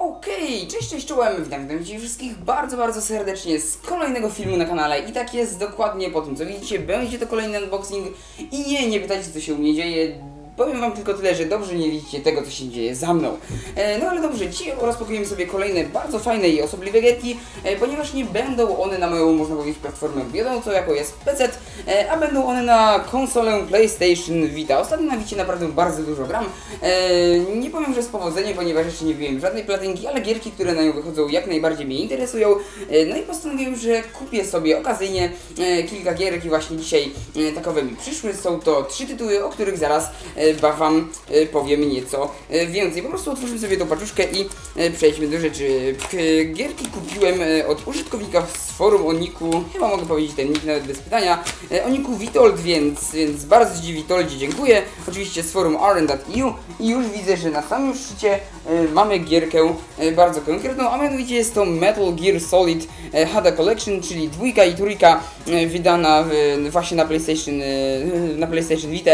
Okej, cześć, cześć, czołem, witam, witam Cię wszystkich bardzo, bardzo serdecznie z kolejnego filmu na kanale. I tak jest dokładnie po tym, co widzicie, będzie to kolejny unboxing. I nie, nie pytajcie, co się u mnie dzieje, powiem Wam tylko tyle, że dobrze nie widzicie tego, co się dzieje za mną. E, no ale dobrze, dzisiaj rozpakujemy sobie kolejne bardzo fajne i osobliwe getki, e, ponieważ nie będą one na moją, można powiedzieć, platformę wiodącą, jaką jest PC, e, a będą one na konsolę PlayStation Vita. Ostatnio na Vicie naprawdę bardzo dużo gram. E, nie powiem, że z powodzeniem, ponieważ jeszcze nie wbiłem żadnej platynki, ale gierki, które na nią wychodzą jak najbardziej mnie interesują. E, no i postanowiłem, że kupię sobie okazyjnie e, kilka gierek i właśnie dzisiaj takowe mi przyszły. Są to trzy tytuły, o których zaraz e, ba- Wam e, powiem nieco e, więcej. Po prostu otworzymy sobie tą paczuszkę i e, przejdźmy do rzeczy. Gierki kupiłem od użytkownika z forum Oniku, chyba mogę powiedzieć ten nick nawet bez pytania, e, Oniku Witold, więc, więc bardzo Ci Witoldzie dziękuję. Oczywiście z forum rn.eu i już widzę, że na samym szczycie mamy gierkę bardzo konkretną, a mianowicie jest to Metal Gear Solid HD Collection, czyli dwójka i trójka wydana właśnie na PlayStation, na PlayStation Vita,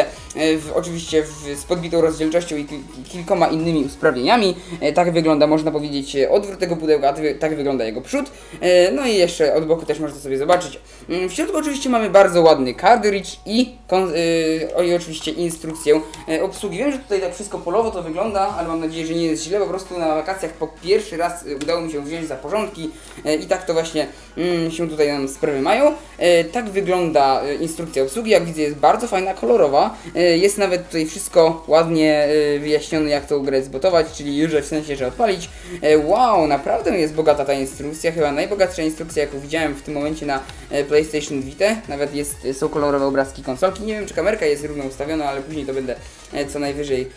oczywiście z podbitą rozdzielczością i ki- kilkoma innymi usprawnieniami. E, Tak wygląda, można powiedzieć, odwrót tego pudełka, tak wy- wygląda jego przód. E, No i jeszcze od boku też można sobie zobaczyć. Mm, W środku oczywiście mamy bardzo ładny cartridge i, y, i oczywiście instrukcję e, obsługi. Wiem, że tutaj tak wszystko polowo to wygląda, ale mam nadzieję, że nie jest źle. Po prostu na wakacjach po pierwszy raz y, udało mi się wziąć za porządki i tak to właśnie mm, się tutaj nam sprawy mają. Tak wygląda instrukcja obsługi. Jak widzę jest bardzo fajna, kolorowa. Jest nawet tutaj wszystko ładnie e, wyjaśnione jak tą grę zbotować, czyli już w sensie, że odpalić. E, Wow, naprawdę jest bogata ta instrukcja. Chyba najbogatsza instrukcja jaką widziałem w tym momencie na e, PlayStation Vita. Nawet jest, są kolorowe obrazki konsolki. Nie wiem czy kamerka jest równo ustawiona, ale później to będę e, co najwyżej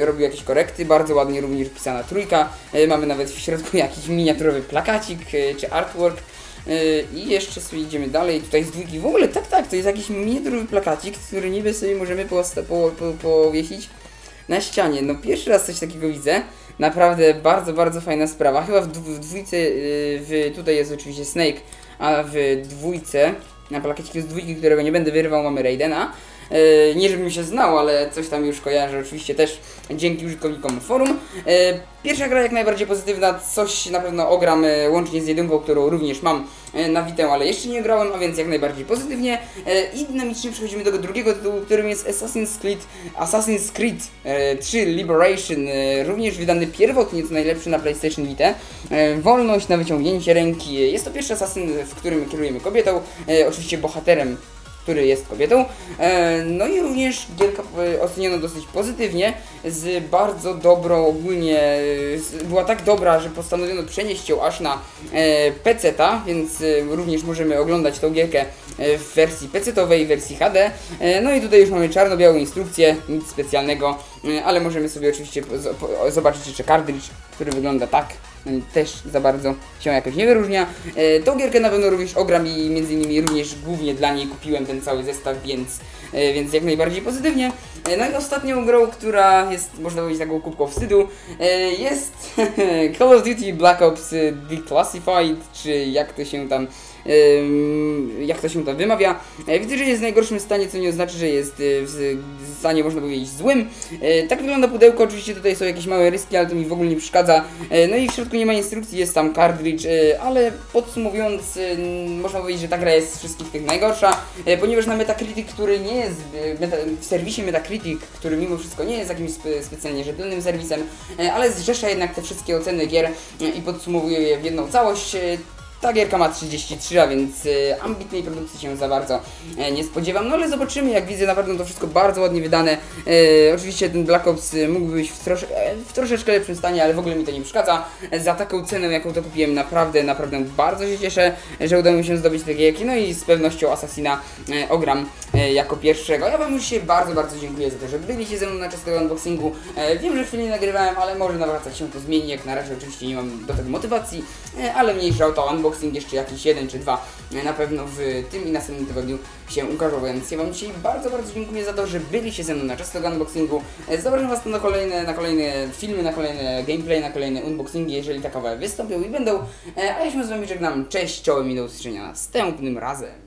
e, robił jakieś korekty. Bardzo ładnie również pisana trójka. E, Mamy nawet w środku jakiś miniaturowy plakacik e, czy artwork. Yy, I jeszcze sobie idziemy dalej, tutaj z dwójki. W ogóle tak, tak, to jest jakiś miniaturowy plakacik, który niby sobie możemy posta- po, powiesić na ścianie. No pierwszy raz coś takiego widzę. Naprawdę bardzo, bardzo fajna sprawa. Chyba w, w dwójce, yy, w, tutaj jest oczywiście Snake, a w dwójce, na plakaciku z dwójki, którego nie będę wyrywał, mamy Raidena. Yy, nie żebym się znał, ale coś tam już kojarzę, oczywiście też dzięki użytkownikom forum. Yy, Pierwsza gra jak najbardziej pozytywna, coś na pewno ogram e, łącznie z jedynką, którą również mam e, na Witę, ale jeszcze nie grałem, a więc jak najbardziej pozytywnie. E, I dynamicznie przechodzimy do drugiego tytułu, którym jest Assassin's Creed, Assassin's Creed e, 3 Liberation, e, również wydany pierwotnie, co najlepszy na PlayStation Vita. E, Wolność na wyciągnięcie ręki. Jest to pierwszy Assassin, w którym kierujemy kobietą, e, oczywiście bohaterem który jest kobietą. E, No i również gierka e, oceniono dosyć pozytywnie, z bardzo dobrą ogólnie, e, była tak dobra, że postanowiono przenieść ją aż na PC-ta, więc również możemy oglądać tą gierkę w wersji PC-towej, wersji HD. No i tutaj już mamy czarno-białą instrukcję, nic specjalnego, ale możemy sobie oczywiście zobaczyć jeszcze cartridge, który wygląda tak. Też za bardzo się jakoś nie wyróżnia. E, tą gierkę na pewno również ogram i między innymi również głównie dla niej kupiłem ten cały zestaw, więc, e, więc jak najbardziej pozytywnie. E, no i ostatnią grą, która jest, można powiedzieć, taką kubką wstydu, jest Call of Duty Black Ops Declassified, czy jak to się tam jak to się tam wymawia. E, Widzę, że jest w najgorszym stanie, co nie oznacza, że jest e, w stanie, można powiedzieć, złym. E, Tak wygląda pudełko, oczywiście tutaj są jakieś małe ryski, ale to mi w ogóle nie przeszkadza. No i w środku nie ma instrukcji, jest tam cartridge, ale podsumowując, można powiedzieć, że ta gra jest z wszystkich tych najgorsza, ponieważ na Metacritic, który nie jest, w serwisie Metacritic, który mimo wszystko nie jest jakimś spe, specjalnie rzetelnym serwisem, ale zrzesza jednak te wszystkie oceny gier i podsumowuje je w jedną całość. Ta gierka ma 33, a więc e, ambitnej produkcji się za bardzo e, nie spodziewam. No ale zobaczymy, jak widzę, na pewno to wszystko bardzo ładnie wydane. E, oczywiście ten Black Ops e, mógłby być w, trosze, w troszeczkę lepszym stanie, ale w ogóle mi to nie przeszkadza. Za taką cenę, jaką to kupiłem, naprawdę, naprawdę bardzo się cieszę, że udało mi się zdobyć te gierki. No i z pewnością Assassina e, ogram e, jako pierwszego. Ja Wam już się bardzo, bardzo dziękuję za to, że byliście ze mną na czas tego unboxingu. E, wiem, że chwilę nagrywałem, ale może nawracać się to zmieni. Jak na razie oczywiście nie mam do tego motywacji, e, ale mniejsza o to unboxing jeszcze jakiś jeden czy dwa e, na pewno w tym i następnym tygodniu się ukażą, więc ja Wam dzisiaj bardzo, bardzo dziękuję za to, że byliście ze mną na czas tego unboxingu. E, Zapraszam Was na kolejne, na kolejne filmy, na kolejne gameplay, na kolejne unboxingi, jeżeli takowe wystąpią i będą. E, A ja się z Wami żegnam. Cześć, czołem i do usłyszenia następnym razem.